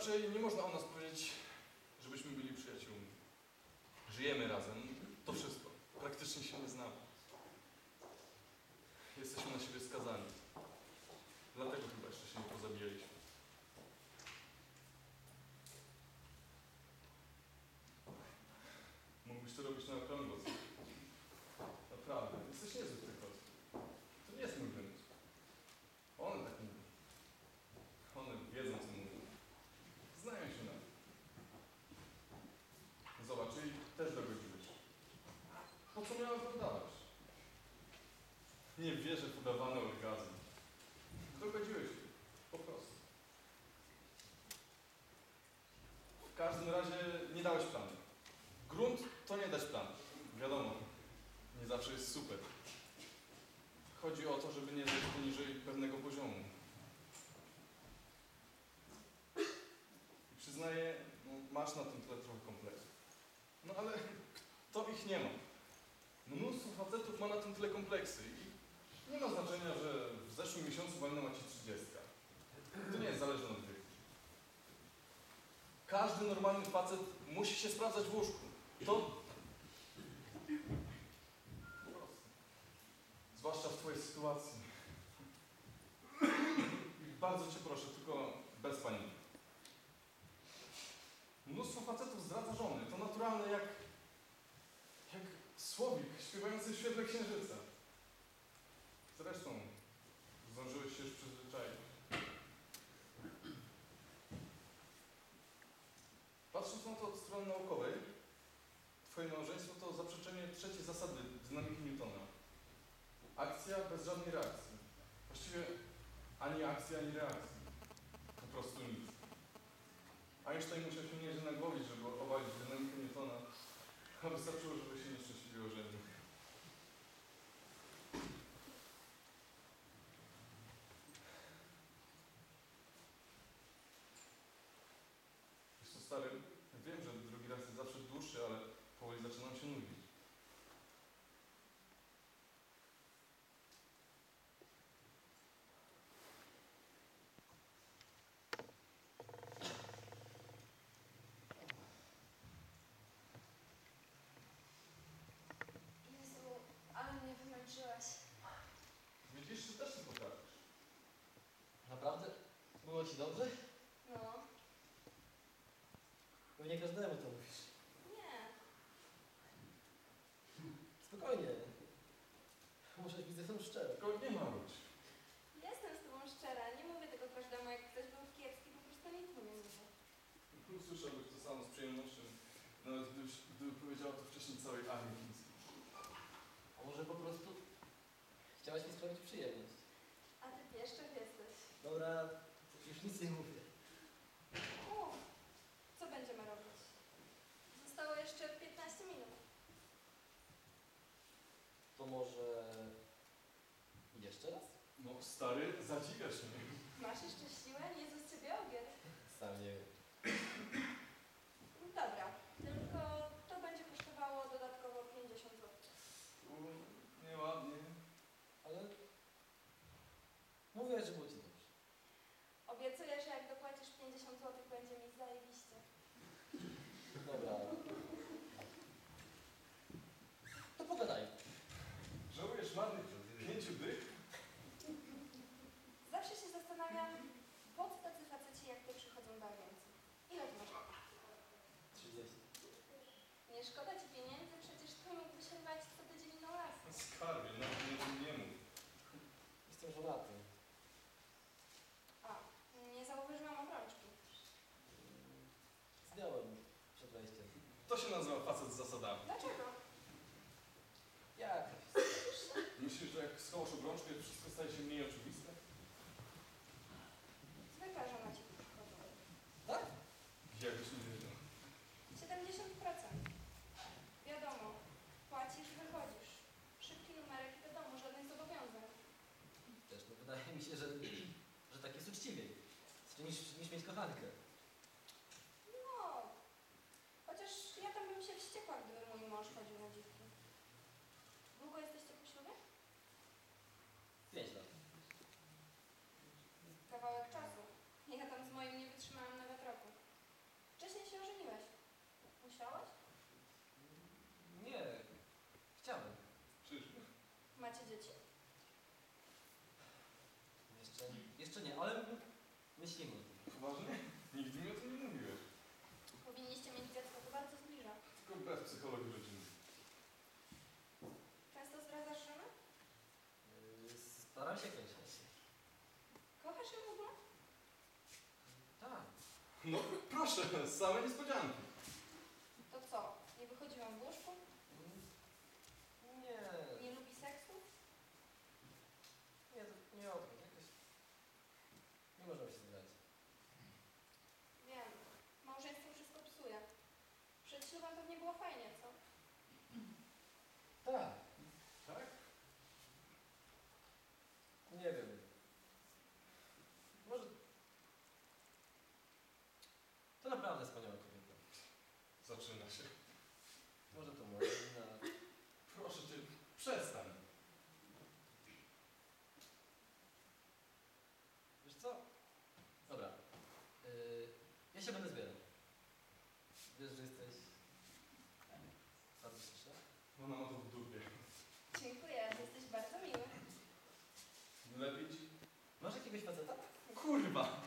raczej nie można o nas powiedzieć, żebyśmy byli przyjaciółmi. Żyjemy razem, to wszystko. Praktycznie się nie znamy. Jesteśmy na siebie skazani. Dlatego chyba jeszcze się nie pozabijaliśmy. Mógłbyś to robić na okrągło. co? Naprawdę, jesteś niezły w tych chodzi. To nie jest mój wymysł. One tak mówią. One wiedzą, co mówią. Znają się na tym. Zobacz, i też dogodziłeś. Po co miałem to udawać? Nie wierzę w udawany orgazm. Dogodziłeś się. Po prostu. W każdym razie nie dałeś planu. Grunt to nie dać planu. Wiadomo, nie zawsze jest super. Chodzi o to, żeby nie zejść poniżej pewnego poziomu. Przyznaję, no, masz na tym tle trochę kompleksów. No ale kto ich nie ma? Mnóstwo facetów ma na tym tle kompleksy i nie ma znaczenia, że w zeszłym miesiącu walnęła ci 30. To nie jest zależne od wieku. Każdy normalny facet musi się sprawdzać w łóżku. To... Zwłaszcza w twojej sytuacji. I bardzo cię proszę, tylko bez paniki. Mnóstwo facetów zdradza żony. To naturalne jak... jak słowik śpiewający świetle księżyca. Zresztą zdążyłeś się już przyzwyczaić. Patrząc na to od strony naukowej, Twoje małżeństwo to zaprzeczenie trzeciej zasady dynamiki Newtona. Akcja bez żadnej reakcji. Właściwie ani akcji, ani reakcji. Po prostu nic. Einstein musiał się nieźle nagłowić, żeby obalić dynamikę Newtona, a wystarczyło, żeby się nieszczęśliwie ożenił. Wiesz co, stary, wiem, że drugi raz jest zawsze dłuższy, ale powoli zaczynam się nudzić. Jezu, ale mnie wymęczyłaś. Widzisz, ty też nie potrafisz. Naprawdę? Było ci dobrze? No, Bo nie każdemu to mówisz. nie. Spokojnie. Muszę widzę, są szczere. Tylko nie marudź. Jestem z tobą szczera. Nie mówię tego każdemu. Jak ktoś był kiepski, po prostu nic nie mówię. Usłyszałbyś to samo z przyjemnością, nawet gdybyś, gdyby powiedziała to wcześniej całej armii chińskiej. A może po prostu chciałaś mi sprawić przyjemność. A ty pieszczek jesteś. Dobra, już nic nie mówię. Mów, co będziemy robić? Zostało jeszcze 15 minut. To może... Jeszcze raz? No stary, zadziwiasz mnie. Masz jeszcze siłę? Jezu z ciebie ogier. Sam nie wiem. Dobra, tylko to będzie kosztowało dodatkowo 50 zł. U, Nieładnie. Ale... Mówię, że było ci dobrze. Obiecuję, że jak dopłacisz 50 zł, będzie mi zajebiście. Dobra. To pogadaj. Żałujesz marnych pięciu dych? Zawsze się zastanawiam, po co tacy faceci jak ty przychodzą do agencji? Ile ty masz? 30. Nie szkoda ci pieniędzy, przecież ty mógłbyś rwać co tydzień inną laskę. Skarbie, nawet nie, nie mów. Jestem żonaty. A, nie zauważyłam obrączki. Zdjąłem przed wejściem. To się nazywa facet z zasadami. Dlaczego? Jak? Myślisz, że jak schowasz obrączkę, to wszystko staje się mniej oczywiste? Zwykła żona ci przychodzi. Tak? Jakbyś nie wiedział. 70%. Wiadomo, płacisz, wychodzisz. Szybki numerek i wiadomo, żadnych zobowiązań. Też no, wydaje mi się, że, że tak jest uczciwiej. Niż, niż mieć kochankę. No, chociaż ja tam bym się wściekła, gdyby mój mąż chodził na dziwki. Długo jesteście po ślubie? Pięć lat. Kawałek czasu. Ja tam z moim nie wytrzymałam nawet roku. No proszę, same niespodzianki. To co, nie wychodziłam w łóżku? Nie, Nie lubi seksu? nie, to nie o to. Jakoś nie możemy się zgrać. Wiem, małżeństwo wszystko psuje. Przed ślubem pewnie było fajnie, co? Tak? Ja się będę zbierał. Wiesz, że jesteś... Bardzo śliczna? No, no, to w dupie. Dziękuję, jesteś bardzo miły. Lepić? Masz jakiegoś faceta? Kurwa!